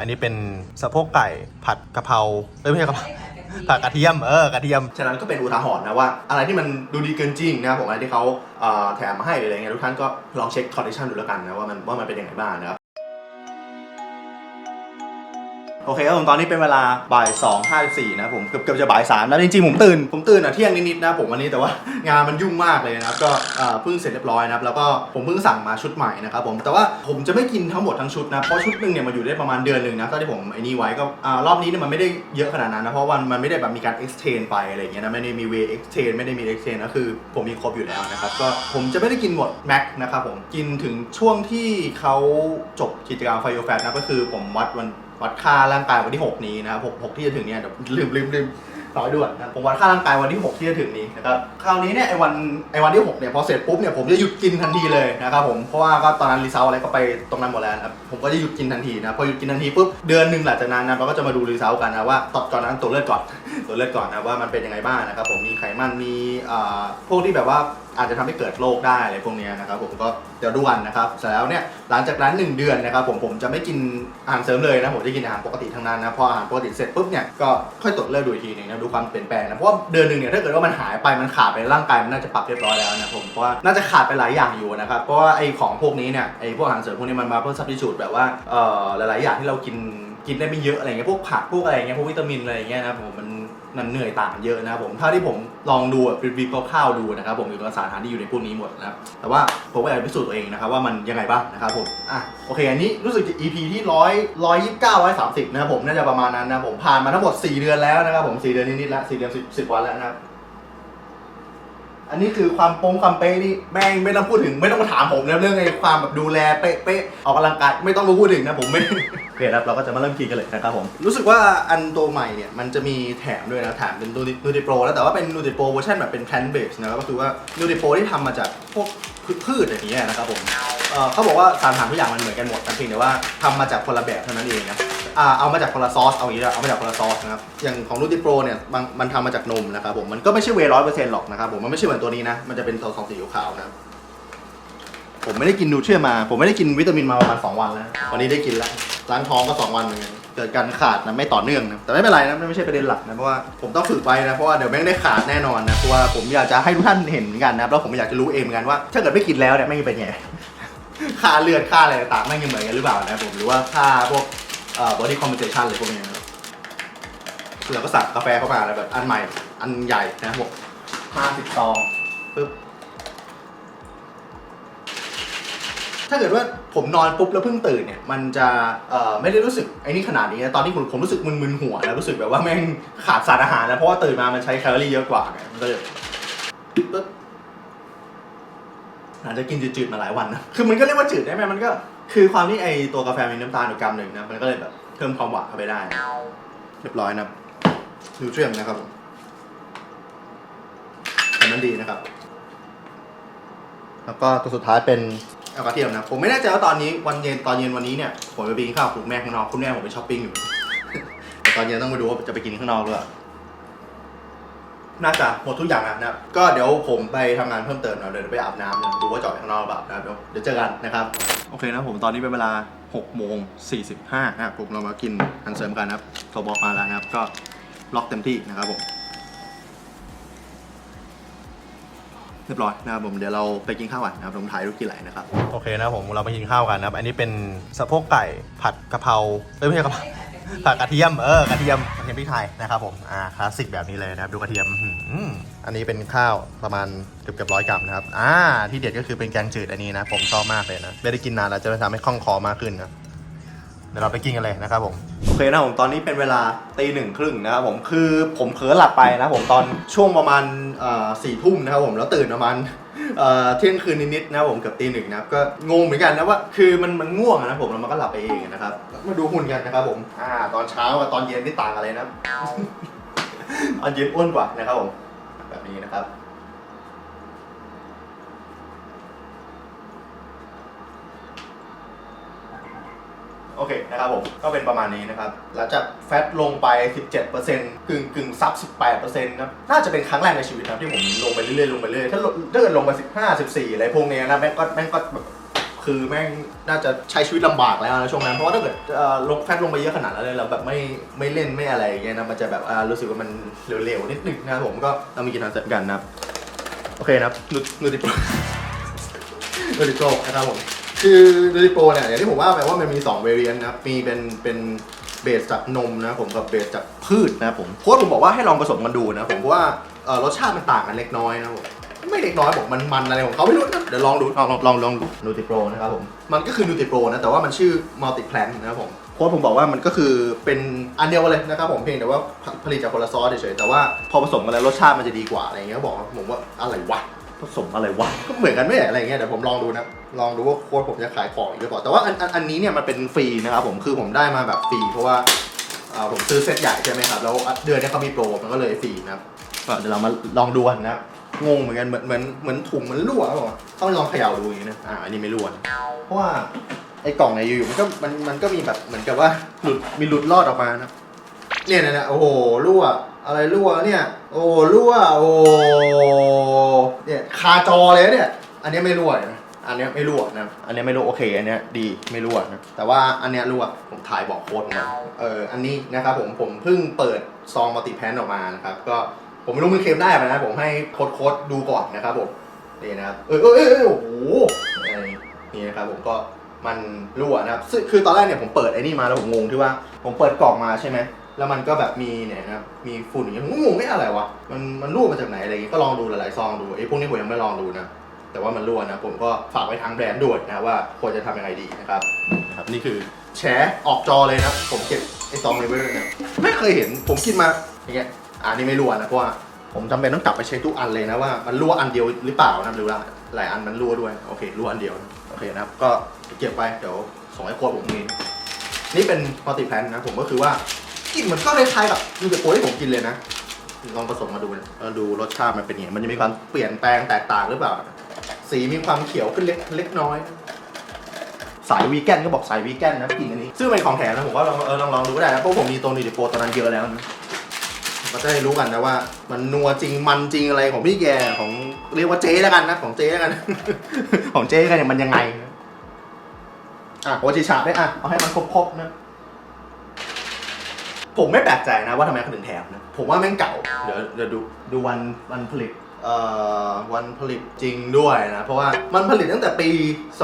อันนี้เป็นสะโพกไก่ผัดกะเพราเอ้ยไม่ใช่กะเพราผัดกระเทียมเออกระเทียม ฉะนั้นก็เป็นอุทาหรณ์นะว่าอะไรที่มันดูดีเกินจริงนะครับผมอะไรที่เขาเอ่อแถมมาให้หรืออะไรเงี้ยทุกท่านก็ลองเช็คคอนดิชันดูแล้วกันนะว่ามันว่ามันเป็นยังไงบ้างนะครับ โอเคครับผมตอนนี้เป็นเวลาบ่าย2 5 4นะครับผมเกือบเกือบจะบ่าย3แล้วจริงๆผมตื่นผมตื่นอะเที่ยงนิดๆนะผมวันนี้แต่ว่างานมันยุ่งมากเลยนะครับก็เพิ่งเสร็จเรียบร้อยนะครับแล้วก็ผมเพิ่งสั่งมาชุดใหม่นะครับผมแต่ว่าผมจะไม่กินทั้งหมดทั้งชุดนะเพราะชุดหนึ่งเนี่ยมันอยู่ได้ประมาณเดือนหนึ่งนะตอนที่ผมไอ้นี่ไว้ก็รอบนี้เนี่ยมันไม่ได้เยอะขนาดนั้นนะเพราะวันมันไม่ได้แบบมีการ extend ไปอะไรเงี้ยนะไม่ได้มี way extend ไม่ได้มี extend นะคือผมมีครบอยู่แล้วนะครับก็ผมจะไม่ได้กินหมดแม็กนะครับผมกินถึงช่วงที่เขาจบกิจกรรมไฟโอแฟตนะก็คือผมวัดวัน วัดค่าร่างกายวันที่ 6 นี้นะครับ6 6ที่จะถึงเนี่ยเดี๋ยวลืมลืมลืมร้อยด่วนนะผมวัดค่าร่างกายวันที่ 6 ที่จะถึงนี้นะครับคราวนี้เนี่ยไอ้วันไอ้วันที่6เนี่ยพอเสร็จปุ๊บเนี่ยผมจะหยุดกินทันทีเลยนะครับผมเพราะว่าก็ตอนนั้นรีเซลอะไรก็ไปตรงนั้นหมดแล้วนะครับผมก็จะหยุดกินทันทีนะพอหยุดกินทันทีปุ๊บเดือนหนึ่งหลังจากนั้นนะเราก็จะมาดูรีเซลกันนะว่าตอนก่อนนั้นตัวจเลือดก่อนตัวจเลือดก่อนนะว่ามันเป็นยังไงบ้างนะครับผมมีไขมันมีอ่าพวกที่แบบว่า อาจจะทำให้เกิดโรคได้อะไรพวกเนี้ยนะครับผมก็เดี๋ยวดูกันนะครับเสร็จแล้วเนี่ยหลังจากนั้น 1 เดือนนะครับผมผมจะไม่กินอาหารเสริมเลยนะผมจะกินอาหารปกติทั้งนั้นนะพออาหารปกติเสร็จปุ๊บเนี่ยก็ค่อยตรวจเลือดดูอีกทีหนึงนะดูความเปลี่ยนแปลงนะเพราะว่าเดือนหนึ่งเนี่ยถ้าเกิดว่ามันหายไปมันขาดไปร่างกายมันน่าจะปรับเรียบร้อยแล้วนะผมเพราะว่าน่าจะขาดไปหลายอย่างอยู่นะครับเพราะว่าไอ้ของพวกนี้เนี่ยไอ้พวกอาหารเสริมพวกนี้มันมาเพื่อซับ s ิ t ู t แบบว่าเอ่อหลายๆอย่างที่เรากินกินได้ไม่เยอะอะไรเงี้ยพวกผักพวกอะไรเงี้ยพวกวิตามินอะไรเงี้ยนะผมมัน มันเหนื่อยต่างเยอะนะครับผมเท่าที่ผมลองดูแบบรีวิวคร่าวๆดูนะครับผมเอกสารอาหารที่อยู่ในพวกนี้หมดนะครับแต่ว่าผมก็อยากพิสูจน์ตัวเองนะครับว่ามันยังไงบ้างนะครับผมอะโอเคอันนี้รู้สึกจะ EP ที่ร้อยร้อยยี่สิบเก้าร้อยสามสิบนะครับผมน่าจะประมาณนั้นนะผมผ่านมาทั้งหมด 4 เดือนแล้วนะครับผม4เดือนนิดๆแล้ว4เดือน10 10วันแล้วนะครับ อันนี้คือความโป้งความเป๊ะนี่แม่งไม่ต้องพูดถึงไม่ต้องมาถามผมนะเรื่องไอ้ความแบบดูแลเป๊ะๆออกกำลังกายไม่ต้องมาพูดถึงนะผมไม่ โอเคครับเราก็จะมาเริ่มกินกันเลยนะครับผม รู้สึกว่าอันตัวใหม่เนี่ยมันจะมีแถมด้วยนะแถมเป็นนูติโปรแล้วแต่ว่าเป็นนูติโปรเวอร์ชันแบบเป็นแพลนเบสนะครับก็คือว่านูติโปรที่ทำมาจากพวกพืชอย่างเงี้ยนะครับผมเอ่อเขาบอกว่าสารอาหารทุกอย่างมันเหมือนกันหมดแต่เพียงแต่ว่าทำมาจากคนละแบบเท่านั้นเองนะ อ่าเอามาจากคนละซอสเอาอย่างนี้ละเอามาจากคนละซอสนะครับอย่างของนูติโปรเนี่ยมันมันทำมาจากนมนะครับผมมันก็ไม่ใช่เวร้อยเปอร์เซ็นต์หรอกนะครับผมมันไม่ใช่เหมือนตัวนี้นะมันจะเป็นตัวสองสีขาวๆนะครับผมไม่ได้กินนูเทรียนมา ผมไม่ได้กินวิตามินมาประมาณ2วันแล้ววันนี้ได้กินแล้วล้างท้องก็ 2 วันเหมือนกันเกิดการขาดนะไม่ต่อเนื่องนะแต่ไม่เป็นไรนะไม่ใช่ประเด็นหลักนะเพราะว่าผมต้องฝึกไว้นะเพราะว่าเดี๋ยวแม่งได้ขาดแน่นอนนะเพราะว่าผมอยากจะให้ทุกท่านเห็นเหมือนกันนะครับแล้วผมอยากจะรู้เองเหมือนกันว่า ถ้าเกิดไม่กินแล้วเนี่ยแม่งเป็นไงค่าเลือดค่าอะไรต่างๆแม่งยังเหมือนกันหรือเปล่านะครับผมหรือว่าค่าพวก เอ่อ body compensation อะไรพวกนี้นะครับเราก็สั่งกาแฟเข้ามาแล้วแบบอันใหม่อันใหญ่นะครับผมห้าสิบซองปึ๊บถ้าเกิดว่าผมนอนปุ๊บแล้วเพิ่งตื่นเนี่ย มันจะเอ่อไม่ได้รู้สึกไอ้นี่ขนาดนี้นะตอนนี้ผมผมรู้สึกมึนๆหัวแล้วรู้สึกแบบว่าแม่งขาดสารอาหารแล้วเพราะว่าตื่นมามันใช้แคลอรี่เยอะกว่าไงมันก็เลยปึ๊บอาจจะกินจืดๆมาหลายวันนะคือมันก็เรียกว่าจืดได้ไหมมันก็ คือความที่ไอตัวกาแฟมีน้ำตาลอยู่กรัมหนึ่งนะมันก็เลยแบบเพิ่มความหวานเข้าไปได้ เรียบร้อยนะครับนิวเทรียมนะครับผมแต่มันดีนะครับ แล้วก็ตัวสุดท้ายเป็นเอากระเทียมนะผมไม่แน่ใจว่าตอนนี้วันเย็นตอนเย็นวันนี้เนี่ยผมไปกินข้าวคุณแม่ข้างนอกคุณแม่ผมไปช้อปปิ้งอยู่แต่ตอนเย็นต้องมาดูว่าจะไปกินข้างนอกหรือเปล่า น่าจะหมดทุกอย่างแล้วนะครับก็เดี๋ยวผมไปทำงานเพิ่มเติมนะเดี๋ยวไปอาบน้ำนะดูว่าจอดข้างนอกหรือเปล่านะครับเดี๋ยวเดี๋ยวเจอกันนะครับ โอเคนะผมตอนนี้เป็นเวลา6โมง45นะครับผมเรามากินอาหารเสริมกันนะครับโทรบอกมาแล้วนะครับ ก็ล็อกเต็มที่นะครับผม เรียบร้อยนะครับผมเดี๋ยวเราไปกินข้าวกันนะครับผมถ่ายรูปกินไหลนะครับ โอเคนะผมเราไปกินข้าวกันนะครับ อันนี้เป็นสะโพกไก่ผัดกะเพราเอ้ยไม่ใช่กะเพรา ผักกระเทียมเออกระเทียมกระเทียมพริกไทยนะครับผมอ่าคลาสสิกแบบนี้เลยนะครับดูกระเทียมหืมอันนี้เป็นข้าวประมาณเกือบเกือบร้อยกรัมนะครับอ่าที่เด็ดก็คือเป็นแกงจืดอันนี้นะผมชอบมากเลยนะไม่ได้กินนานแล้วจะทำให้คล่องคอมากขึ้นนะ ดี๋ยวเราไปกินกันเลยนะครับผมโอเคนะผมตอนนี้เป็นเวลาตีหนึ่งครึ่งนะครับผมคือผมเผลอหลับไปนะผมตอนช่วงประมาณสี่ทุ่มนะครับผมแล้วตื่นประมาณเอ่อเที่ยงคืนนิดๆนะครับผมเกือบตีหนึ่งนะครับก็งงเหมือนกันนะว่าคือมันมันง่วงอะนะผมแล้วมันก็หลับไปเองนะครับมาดูหุ่นกันนะครับผมอ่าตอนเช้ากับตอนเย็นนี่ต่างอะไรนะตอนเย็นอ้วนกว่านะครับผมแบบนี้นะครับ โอเคนะครับผมก็เป็นประมาณนี้นะครับหลังจากแฟตลงไป 17%กึ่งกึ่งซับ 18%นะครับน่าจะเป็นครั้งแรกในชีวิตนะครับที่ผมลงไปเรื่อยๆลงไปเรื่อยๆถ้าถ้าเกิดลงไป 15 14 อะไรพวกเนี้ยนะแม่งก็แม่งก็คือแม่งน่าจะใช้ชีวิตลำบากแล้วนะช่วงนั้น เพราะว่าถ้าเกิดลงแฟตลงไปเยอะขนาดนั้นเลยเราแบบไม่ไม่เล่นไม่อะไรอย่างเงี้ยนะมันจะแบบรู้สึกว่ามันเร็วๆนิดนึงนะผมก็เรามีกินทานเสร็จกันนะโอเคนะครับนูนูติโปรนูติโปรนะครับผม คือนูติโปรเนี่ยอย่างที่ผมว่าไปว่ามันมี2 variant นะครับมีเป็นเป็นเบสจากนมนะครับผมกับเบสจากพืชนะครับผมโค้ชผมบอกว่าให้ลองผสมกันดูนะครับผมเพราะว่าเอ่อรสชาติมันต่างกันเล็กน้อยนะครับผมไม่เล็กน้อยบอกมันมันอะไรของเขาไม่รู้นะเดี๋ยวลองดูลองลองลองลองดูนูติโปรนะครับผมมันก็คือนูติโปรนะแต่ว่ามันชื่อมัลติแพลนนะครับผมโค้ชผมบอกว่ามันก็คือเป็นอันเดียวกันเลยนะครับผมเพียงแต่ว่าผลิตจากคนละซอสเฉยๆแต่ว่าพอผสมกันแล้วรสชาติมันจะดีกว่าอะไรเงี้ยเขาบอกว่าผมว่าอะไรวะ ผสมอะไรวะ ก็เหมือนกันไม่ใช่อะไรเงี้ยเดี๋ยวผมลองดูนะ ลองดูว่าโค้ชผมจะขายของอีกหรือเปล่าแต่ว่าอันอันอันนี้เนี่ยมันเป็นฟรีนะครับผมคือผมได้มาแบบฟรีเพราะว่าอ่าผมซื้อเซตใหญ่ใช่ไหมครับแล้วเดือนเนี้เขามีโปรมันก็เลยฟรีนะครับก็เดี๋ยวเรามาลองดูกันนะครับงงเหมือนกันเหมือนเหมือนเหมือนถุงมันรั่วหรอต้องลองเขย่าดูอย่างนี้นะอ่าอันนี้ไม่รั่วนะเพราะว่าไอ้กล่องเนี่ยอยู่ๆมันก็มันมันก็มีแบบเหมือนกับว่าหลุดมีหลุดรอดออกมานะเนี่ยนี่ยเนี่ยโอ้โหรั่วอะไรรั่วเนี่ย โอ้รั่วโอ้เนี่ยคาจอเลยเนี่ย อันนี้ไม่รั่วนะอันเนี้ยไม่รั่วนะ อันเนี้ยไม่รั่วโอเค อันเนี้ยดีไม่รั่วนะ แต่ว่าอันเนี้ยรั่ว ผมถ่ายบอกโค้ดมาเออ อันนี้นะครับผม ผมเพิ่งเปิดซองมัลติแพนออกมานะครับ ก็ผมไม่รู้มันเคลมได้ไหมนะ ผมให้โค้ดโค้ดดูก่อนนะครับผมนี่นะครับ เออเออเออโอ้โหนี่นะครับผมก็มันรั่วนะครับซึ่งคือตอนแรกเนี่ยผมเปิดไอ้นี่มาแล้วผมงงที่ว่า ผมเปิดกล่องมาใช่ไหม แล้วมันก็แบบมีเนี่ยนะครับมีฝุ่นอย่างเงี้ยผมก็งงไม่อะไรวะมันมันรั่วมาจากไหนอะไรอย่างเงี้ยก็ลองดูหลายๆซองดูไอ้พวกนี้ผมยังไม่ลองดูนะแต่ว่ามันรั่วนะผมก็ฝากไว้ทางแบรนด์ด้วยนะว่าควรจะทำยังไงดีนะครับนะครับนี่คือแชร์ออกจอเลยนะผมเก็บไอ้ซองนี้ไว้เลยนะไม่เคยเห็นผมคิดมาอย่างเงี้ยอันนี้ไม่รั่วนะเพราะว่าผมจำเป็นต้องกลับไปเช็คทุกอันเลยนะว่ามันรั่วอันเดียวหรือเปล่านะหรือว่าหลายอันมันรั่วด้วยโอเครั่วอันเดียวนะโอเคนะครับก็เก็บไปเดี๋ยวส่งให้โค้ดผมเองนี่เป็นมัลติแพลนนะผมก็คือว่า กลิ่นเหมือนก็คล้ายๆกับยูเกโปที่ผมกินเลยนะ ลองผสมมาดูนะดูรสชาติมันเป็นยังไงมันจะมีความเปลี่ยนแปลงแตกต่างหรือเปล่า สีมีความเขียวขึ้นเล็กเล็กน้อย สายวีแกนก็บอกสายวีแกนนะกลิ่นอันนี้ ซึ่งเป็นของแถมนะผมว่าลองเออลองลองดูก็ได้นะเพราะผมมีตัวนูดิโปตอนนั้นเยอะแล้วนะก็จะได้รู้กันนะว่า มันนัวจริงมันจริงอะไรของพี่แกของเรียกว่าเจ๊แล้วกันนะของเจ๊แล้วกัน ของเจ๊กันเนี่ยมันยังไงอะโอจิชาได้อะเอาให้มันครบๆนะ ผมไม่แปลกใจนะว่าทำไมเขาถึงแถมนะ ผมว่าแม่งเก่า เดี๋ยวเดี๋ยวดูดูวันวันผลิตเอ่อวันผลิตจริงด้วยนะ เพราะว่ามันผลิตตั้งแต่ปี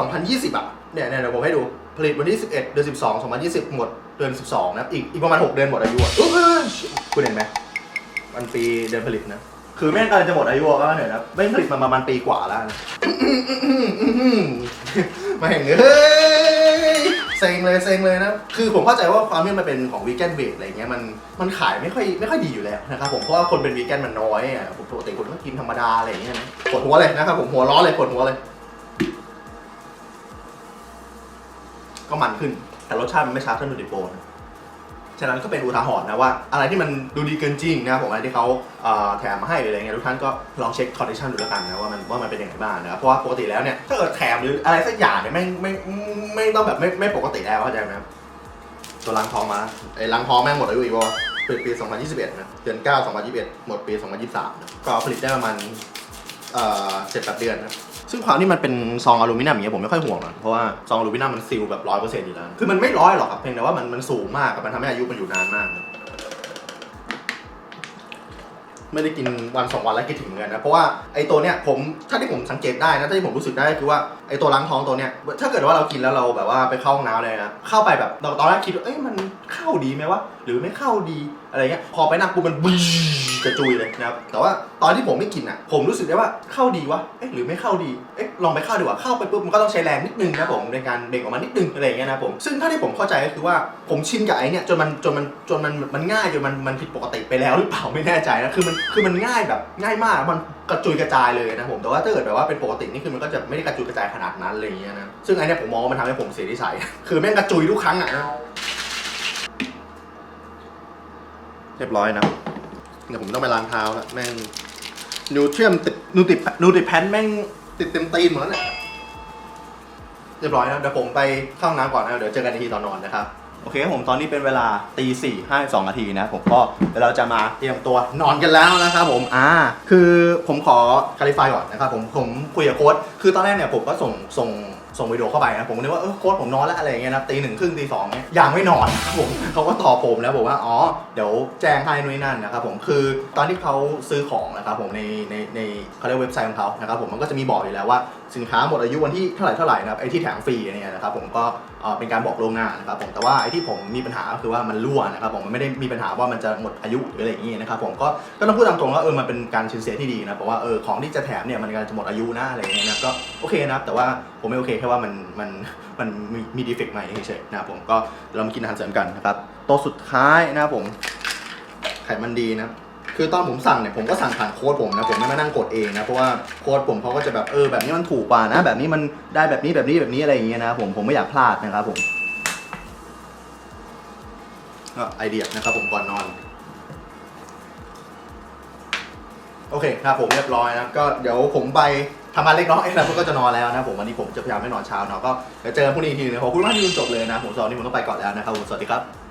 2020อะเนี่ยเนี่ยเดี๋ยวผมให้ดูผลิตวันที่ 11 เดือน 12 2020 หมดเดือน 12 นะอีกอีกประมาณ 6 เดือนหมดอายุอะเอยเอยเอยคุณเห็นไหมวันปีเดือนผลิตนะ คือแม่งกำลังจะหมดอายุก็เหนื่อยนะแม่งผลิตมาประมาณปีกว่าแล้วนะ มาแห่งเอ้ย เซ็งเลยเซ็งเลยนะคือผมเข้าใจว่าความที่มันเป็นของวีแกนเวทอะไรเงี้ยมันมันขายไม่ค่อยไม่ค่อยดีอยู่แล้วนะครับผมเพราะว่าคนเป็นวีแกนมันน้อยอะผมปกติคนก็กินธรรมดาอะไรอย่างเงี้ยนะปวดหัวเลยนะครับผมหัวร้อนเลยปวดหัวเลย ก็มันขึ้นแต่รสชาติมันไม่ชาเท่านูดิโปนะ ฉะนั้นก็เป็นอุทาหรณ์นะว่าอะไรที่มันดูดีเกินจริงนะครับผมอะไรที่เขาเอ่อแถมมาให้หรืออะไรเงี้ยทุกท่านก็ลองเช็คคอนดิชันดูแล้วกันนะว่ามันว่ามันเป็นยังไงบ้างนะครับเพราะว่าปกติแล้วเนี่ยถ้าเกิดแถมหรืออะไรสักอย่างเนี่ยไม่ไม่ไม่ต้องแบบไม่ไม่ปกติแล้วเข้าใจไหมครับตัวล้างท้องมาไอ้ล้างท้องแม่งหมดอายุอีกวะปิดปี 2021 นะ เดือน 9 2021 หมดปี 2023นะก็ผลิตได้ประมาณเอ่อเจ็ดแปดเดือนนะ ซึ่งความที่มันเป็นซองอลูมิเนียมอย่างเงี้ยผมไม่ค่อยห่วงนะเพราะว่าซองอลูมิเนียมมันซีลแบบร้อยเปอร์เซ็นต์อยู่แล้วคือมันไม่ร้อยหรอกครับเพียงแต่ว่ามันมันสูงมากกับมันทำให้อายุมันอยู่นานมาก ไม่ได้กินวันสองวันแล้วคิดถึงเหมือนกันนะเพราะว่าไอ้ตัวเนี้ยผมถ้าที่ผมสังเกตได้นะถ้าที่ผมรู้สึกได้คือว่าไอ้ตัวล้างท้องตัวเนี้ยถ้าเกิดว่าเรากินแล้วเราแบบว่าไปเข้าห้องน้ำเลยนะเข้าไปแบบตอนแรกคิดว่าเอ้ยมันเข้าดีไหมวะหรือไม่เข้าดี อะไรเงี้ยพอไปนั่งกูมันบึ้กระจุยเลยนะครับแต่ว่าตอนที่ผมไม่กินอะ ผมรู้สึกได้ว่าเข้าดีวะเอ๊ะหรือไม่เข้าดีเอ๊ะลองไปเข้าดีกว่าเข้าไปปุ๊บมันก็ต้องใช้แรงนิดนึงนะผมในการเบ่งออกมานิดนึงอะไรเงี้ยนะผมซึ่งถ้าที่ผมเข้าใจก็คือว่าผมชินกับไอ้เนี่ยจนมันจนมันจนมันมันง่ายจนมันมันผิดปกติไปแล้วหรือเปล่าไม่แน่ใจนะคือมันคือมันง่ายแบบง่ายมากมันกระจุยกระจายเลยนะผมแต่ว่าถ้าเกิดแบบว่าเป็นปกตินี่คือมันก็จะไม่ได้กระจุยกระจายขนาดนั้นอะไรเงี้ยนะซึ่งไอ้เนี่ยผมมองว่ามันทำให้ผมเสียนิสัย คือแม่งกระจุยทุกครั้งอะนะเรียบร้อยนะเดี๋ยวผมต้องไปล้างเท้าแล้วแม่งนิวเทรียมติดนูติดนูติดแพนแม่งติดเต็มตีนหมดแล้วเนี่ยเรียบร้อยนะเดี๋ยวผมไปเข้าห้องน้ำก่อนนะเดี๋ยวเจอกันในทีตอนนอนนะครับโอเคผมตอนนี้เป็นเวลาตีสี่ห้าสองนาทีนะผมก็เดี๋ยวเราจะมาเตรียมตัวนอนกันแล้วนะครับผมอ่าคือผมขอคาลิฟายก่อนนะครับผมผมคุยกับโค้ดคือตอนแรกเนี่ยผมก็ส่งส่ง ส่งวิดีโอเข้าไปนะผมก็นึกว่าเออโค้ดผมนอนแล้วอะไรอย่างเงี้ยนะตีหนึ่งครึ่งตีสองเนี่ยยังไม่นอนครับผมเขาก็ตอบผมแล้วบอกว่าอ๋อเดี๋ยวแจ้งให้นู่นนนั่นนะครับผมคือตอนที่เขาซื้อของนะครับผมในในในเขาเรียกเว็บไซต์ของเขานะครับผมมันก็จะมีบอกอยู่แล้วว่าสินค้าหมดอายุวันที่เท่าไหร่เท่าไหร่นะครับไอ้ที่แถมฟรีเนี่ยนะครับผมก็ เป็นการบอกล่วงหน้านะครับผมแต่ว่าไอ้ที่ผมมีปัญหาก็คือว่ามันรั่วนะครับผมมันไม่ได้มีปัญหาว่ามันจะหมดอายุหรืออะไรอย่างงี้นะครับผมก็ก็ต้องพูดตามตรงว่าเออมันเป็นการชินเสียที่ดีนะเพราะว่าเออของที่จะแถมเนี่ยมันกำลังจะหมดอายุนะอะไรอย่างเงี้ยนะก็โอเคนะครับแต่ว่าผมไม่โอเคแค่ว่ามันมันมันมีมีดีเฟกต์ใหม่เฉยๆนะครับผมก็เรามากินอาหารเสริมกันนะครับโตัวสุดท้ายนะครับผมไขมันดีนะครับ คือตอนผมสั่งเนี่ยผมก็สั่งผ่านโค้ดผมนะผมไม่มานั่งกดเองนะเพราะว่าโค้ดผมเขาก็จะแบบเออแบบนี้มันถูกกว่านะ แบบนี้มันได้แบบนี้แบบนี้แบบนี้อะไรอย่างเงี้ยนะผมผมไม่อยากพลาดนะครับผมก็ไอเดียนะครับผมก่อนนอน โอเคครับผมเรียบร้อยนะก็เดี๋ยวผมไปทำงานเล็กน้อยแล้วก็จะนอนแล้วนะผมวันนี้ผมจะพยายามไม่นอนเช้าเนาะก็เดี๋ยวเจอกันพรุ่งนี้อีกทีนึงขอบคุณมากที่ดูจบเลยนะผมสอนนี่ผมต้องไปก่อนแล้วนะครับผมสวัสดีครับ